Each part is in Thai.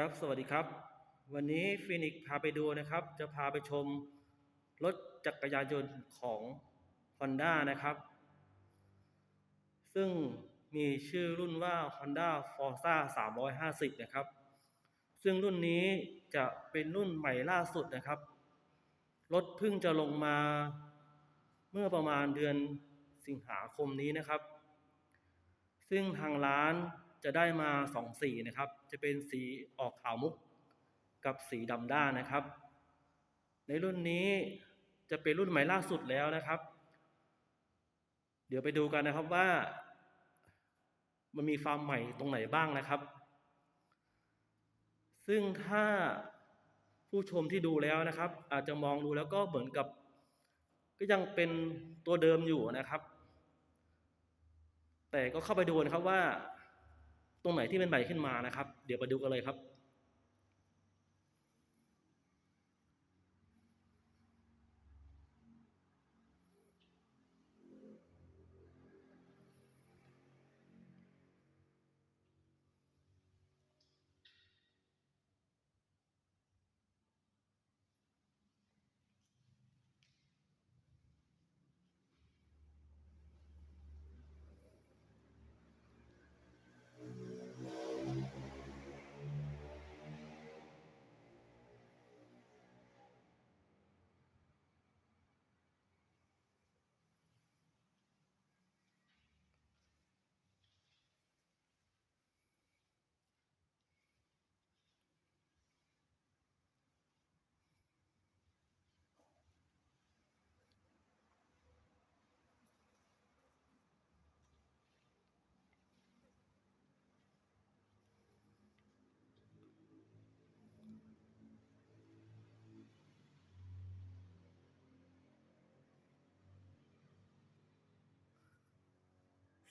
ครับ สวัสดีครับ วันนี้ฟินิกพาไปดูนะครับ จะพาไปชมรถจักรยานยนต์ของ Honda นะครับ ซึ่งมีชื่อรุ่นว่า Honda Forza 350 นะครับ ซึ่งรุ่นนี้จะเป็นรุ่นใหม่ล่าสุดนะครับ รถเพิ่งจะลงมาเมื่อประมาณเดือนสิงหาคมนี้นะครับ ซึ่งทางร้านจะได้มาสองสีนะครับ จะเป็นสีออกขาวมุกกับสีดำด้านนะครับ ในรุ่นนี้จะเป็นรุ่นใหม่ล่าสุดแล้วนะครับ เดี๋ยวไปดูกันนะครับว่า มันมีฟาร์มใหม่ตรงไหนบ้างนะครับ ซึ่งถ้าผู้ชมที่ดูแล้วนะครับ อาจจะมองดูแล้วก็เหมือนกับ ก็ยังเป็นตัวเดิมอยู่นะครับ แต่ก็เข้าไปดูนะครับว่า ตรงไหนที่เป็นใหม่ขึ้นมานะครับ เดี๋ยวไปดูกันเลยครับ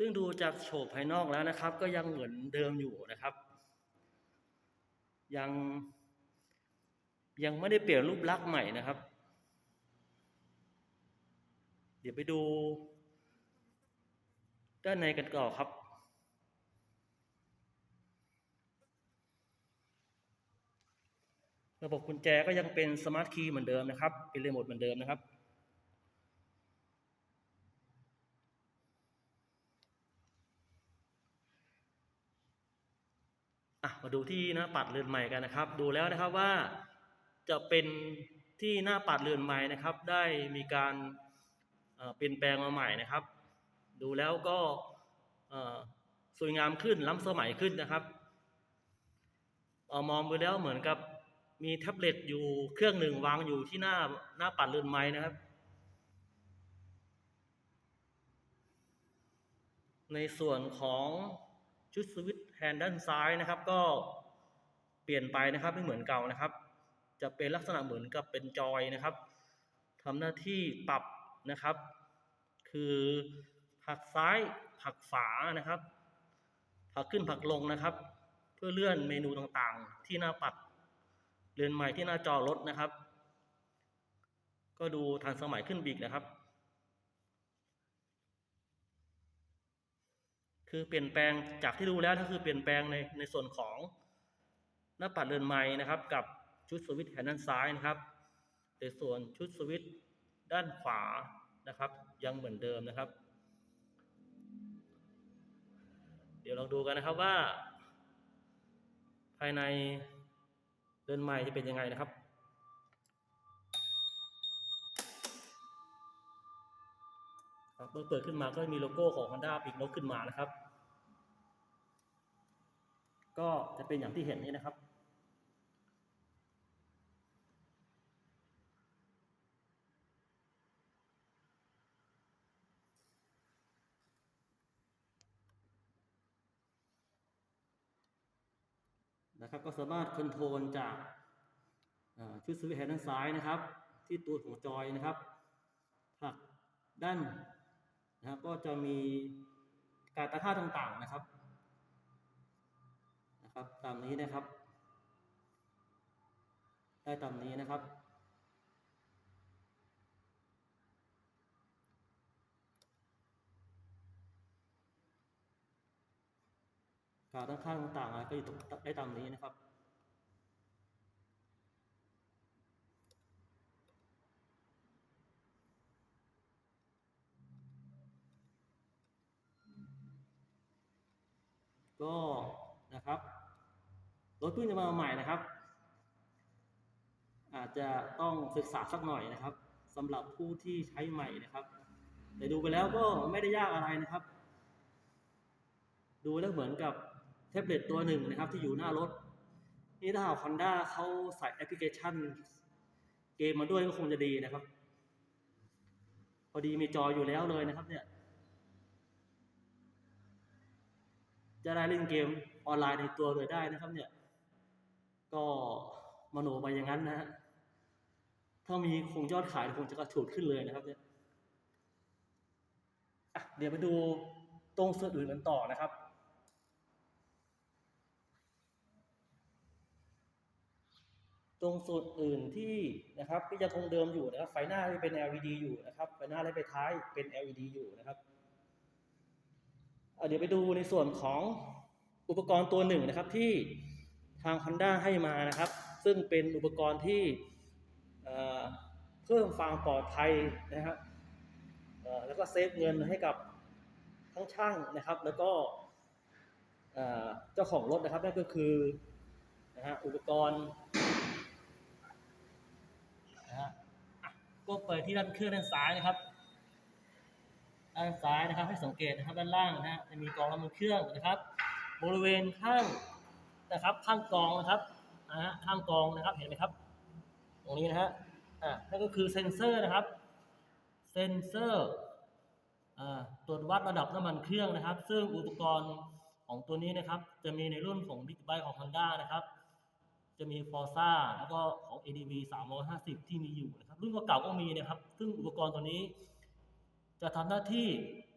ซึ่งดูจากโฉบภายนอกแล้วนะครับ ก็ยังเหมือนเดิมอยู่นะครับ ยังยังไม่ได้เปลี่ยนรูปลักษณ์ใหม่นะครับ เดี๋ยวไปดู ด้านในกันก่อนครับ ระบบกุญแจก็ยังเป็นสมาร์ทคีย์เหมือนเดิมนะครับ เป็นรีโมทเหมือนเดิมนะครับ มาดูที่หน้าปัดเรือนใหม่กันนะครับ ดูแล้วนะครับว่าจะเป็นที่หน้าปัดเรือนใหม่นะครับ ได้มีการเปลี่ยนแปลงมาใหม่นะครับ ดูแล้วก็สวยงามขึ้นล้ำสมัยขึ้นนะครับออมองไปแล้วเหมือนกับมีแท็บเล็ตอยู่เครื่องหนึ่งวางอยู่ที่หน้าหน้าปัดเรือนไม้นะครับ ในส่วนของชุดสวิต แฮนด์ด้านซ้ายนะครับ ก็เปลี่ยนไปนะครับไม่เหมือนเก่านะครับ จะเป็นลักษณะเหมือนกับเป็นจอยนะครับทำหน้าที่ปรับนะครับ คือผักซ้ายผักฝานะครับผักขึ้นผักลงนะครับ เพื่อเลื่อนเมนูต่างๆ ที่หน้าปัดเรือนใหม่ที่หน้าจอรถนะครับ ก็ดูทันสมัยขึ้นบีกนะครับ คือเปลี่ยนแปลงจากที่ดูแล้วก็คือเปลี่ยนแปลงในในส่วนของหน้าปัดเรือนไม้นะครับ กับชุดสวิตช์แขนด้านซ้ายนะครับแต่ส่วนชุดสวิตช์ด้านขวานะครับ ยังเหมือนเดิมนะครับ เดี๋ยวลองดูกันนะครับว่า ภายในเรือนไม้จะเป็นยังไงนะครับ ครับเมื่อเปิดขึ้นมาก็มีโลโก้ของ Honda ปีกนกขึ้นมานะครับ ก็จะเป็นอย่างที่เห็นนี่นะครับ นะครับก็สามารถคอนโทรลจากชุดสวิตช์แฮนด์ด้านซ้ายนะครับ ที่ตัวของจอยนะครับผลักด้าน นะครับก็จะมีการตั้งค่าต่างๆนะครับนะครับ ตามนี้นะครับ ได้ตามนี้นะครับ การตั้งค่าต่างๆก็อยู่ตรงได้ตามนี้นะครับ ก็นะครับรถเพิ่งจะมาใหม่นะครับ อาจจะต้องศึกษาสักหน่อยนะครับสำหรับผู้ที่ใช้ใหม่นะครับ แต่ดูไปแล้วก็ไม่ได้ยากอะไรนะครับ ดูแล้วเหมือนกับแท็บเล็ตตัวหนึ่งนะครับ ที่อยู่หน้ารถ นี่ถ้าหากฮอนด้าเขาใส่แอปพลิเคชัน เกมมาด้วยก็คงจะดีนะครับ พอดีมีจออยู่แล้วเลยนะครับ เนี่ย จะได้เล่นเกมออนไลน์ในตัวเลยได้นะครับ เนี่ย ก็มโนไปอย่างนั้นนะฮะถ้ามีคงยอดขายคงจะกระฉูดขึ้นเลยนะครับ เนี่ยอะเดี๋ยวไปดูตรงส่วนอื่นกันต่อนะครับตรงส่วนอื่นที่นะครับก็ยังคงเดิมอยู่นะครับ ไฟหน้าที่เป็น LED อยู่นะครับ ไฟหน้าและไฟท้ายเป็น LED อยู่นะครับ เเดี๋ยวไปดูในส่วนของอุปกรณ์ตัวหนึ่งนะครับที่ทาง Honda ให้มานะครับ ซึ่งเป็นอุปกรณ์ที่เเพิ่มความปลอดภัยนะครับแล้วก็เซฟเงินให้กับทั้งช่างนะครับ แล้วก็เจ้าของรถนะครับนั่นก็คือนะฮะอุปกรณ์นะฮะก็เปิดที่ด้านเครื่องด้านซ้ายนะครับ ด้านซ้ายนะครับ ให้สังเกตนะครับด้านล่างนะฮะจะมีกองน้ำมันเครื่องนะครับ บริเวณข้างนะครับ ข้างกองนะครับนะฮะข้างกองนะครับเห็นไหมครับ ตรงนี้นะฮะอ่านั่นก็คือเซ็นเซอร์นะครับ เซ็นเซอร์อ่าตรวจวัดระดับน้ำมันเครื่องนะครับ ซึ่งอุปกรณ์ของตัวนี้นะครับ จะมีในรุ่นของ Big Bike ของ Honda นะครับ จะมี Forza แล้วก็ของ ADV 350 ที่มีอยู่นะครับ รุ่นเก่าๆก็มีนะครับ ซึ่งอุปกรณ์ตัวนี้ จะทำหน้าที่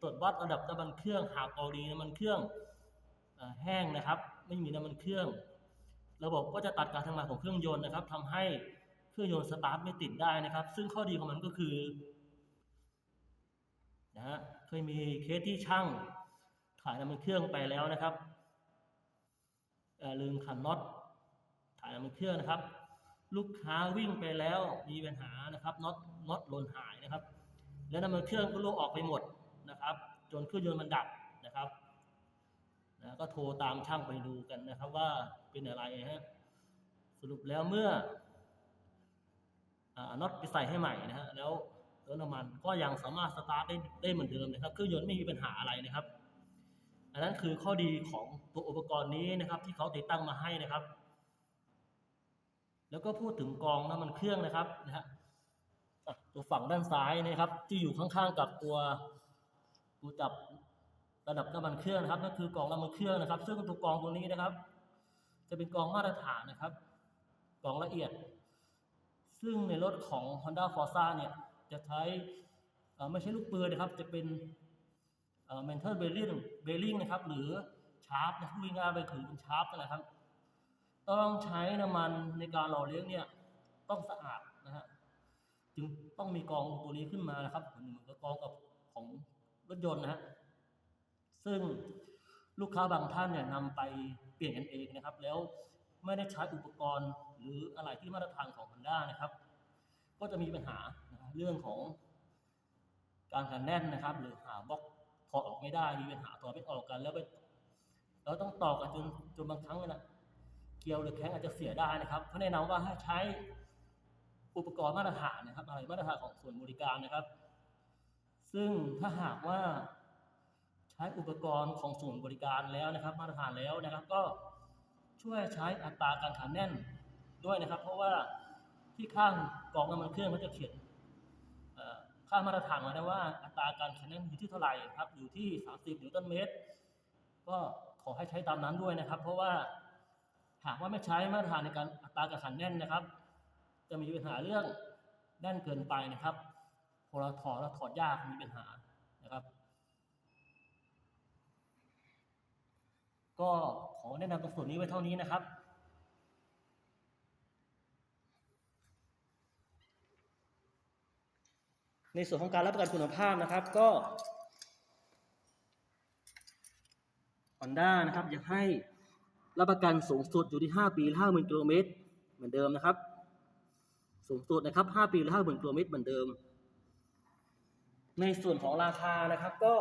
ตรวจวัดระดับน้ำมันเครื่องหากกรณีน้ำมันเครื่องแห้งนะครับ ไม่มีน้ำมันเครื่อง ระบบก็จะตัดการทำงานของเครื่องยนต์นะครับทำให้เครื่องยนต์สตาร์ทไม่ติดได้นะครับ ซึ่งข้อดีของมันก็คือนะฮะเคยมีเคสที่ช่างถ่ายน้ำมันเครื่องไปแล้วนะครับลืมขันน็อตถ่ายน้ำมันเครื่องนะครับ ลูกค้าวิ่งไปแล้วมีปัญหานะครับน็อตน็อตหล่นหายนะครับ แล้วน้ำมันเครื่องก็รั่วออกไปหมดนะครับ จนเครื่องยนต์มันดับนะครับนะก็โทรตามช่างไปดูกันนะครับ ว่าเป็นอะไรฮะสรุปแล้วเมื่ออน็อตไปใส่ให้ใหม่นะฮะแล้วรถน้ำมันก็ยังสามารถสตาร์ทได้ได้เหมือนเดิมนะครับเครื่องยนต์ไม่มีปัญหาอะไรนะครับ อันนั้นคือข้อดีของตัวอุปกรณ์นี้นะครับ ที่เขาติดตั้งมาให้นะครับ แล้วก็พูดถึงกองน้ำมันเครื่องนะครับนะฮะ ตัวฝั่งด้านซ้ายนะครับ ที่อยู่ข้างๆกับตัวตัวจับระดับน้ำมันเครื่องนะครับนั่นคือกรองน้ำมันเครื่องนะครับ ซึ่งตัวกรองตัวนี้นะครับ จะเป็นกรองมาตรฐานนะครับกรองละเอียด ซึ่งในรถของ Honda Forza เนี่ยจะใช้ไม่ใช่ลูกปืนนะครับ จะเป็นเอ่อ mental bearing bearing นะครับ หรือชาร์ปนะพูดง่ายๆไปถือเป็นชาร์ปนั่นแหละครับ ต้องใช้น้ำมันในการหล่อเลี้ยงเนี่ย ต้องสะอาด จึงต้องมีกรองตัวนี้ขึ้นมานะครับเหมือนกับกองกับของรถยนต์นะฮะซึ่งลูกค้าบางท่านเนี่ยนำไปเปลี่ยนกันเองนะครับ แล้วไม่ได้ใช้อุปกรณ์ หรืออะไรที่มาตรฐานของ Honda นะครับ ก็จะมีปัญหาเรื่องของการขันแน่นนะครับ หรือหาบล็อกถอดออกไม่ได้มีปัญหาถอดไม่ออกกัน แล้วไปเราต้องต่อกันจนจนบางครั้งเนี่ยนะเกลียวหรือแข้งอาจจะเสียได้นะครับเขาแนะนำว่าให้ใช้ อุปกรณ์มาตรฐานนะครับ อะไรมาตรฐานของส่วนบริการนะครับ ซึ่งถ้าหากว่าใช้อุปกรณ์ของส่วนบริการแล้วนะครับ มาตรฐานแล้วนะครับ ก็ช่วยใช้อัตราการขันแน่นด้วยนะครับ เพราะว่าที่ข้างกล่องน้ำมันเครื่องเขาจะเขียนค่ามาตรฐานมาได้ว่าอัตราการขันแน่นอยู่ที่เท่าไหร่ครับ อยู่ที่ 30นิวตันเมตร ก็ขอให้ใช้ตามนั้นด้วยนะครับ เพราะว่าหากว่าไม่ใช้มาตรฐานในการอัตราการขันแน่นนะครับ จะมีปัญหาเรื่องแน่นเกินไปนะครับพอเราถอดแล้วถอดยากมีปัญหานะครับ ก็ขอแนะนำตรงส่วนนี้ไว้เท่านี้นะครับในส่วนของการรับประกันคุณภาพนะครับก็ Honda นะครับอยากให้รับประกันสูงสุดอยู่ที่ 5 ปี 50,000 กิโลเมตรเหมือนเดิมนะครับ สูงสุดนะครับ 5 ปีละ50,000กิโลเมตรเหมือนเดิม ในส่วนของราคานะครับก็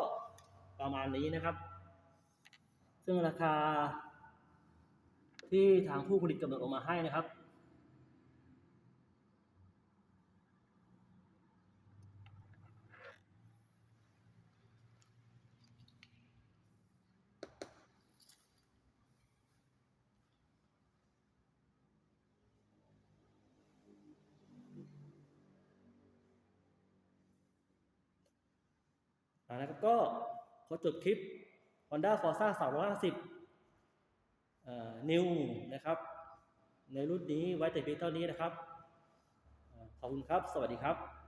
ประมาณนี้นะครับ ซึ่งราคาที่ทางผู้ผลิตกำหนดออกมาให้นะครับ นะครับก็ขอจบคลิป Honda Forza 350เอ่อ New นะครับ ในรุ่นนี้ไว้แต่เพียงเท่านี้นะครับ ขอบคุณครับ สวัสดีครับ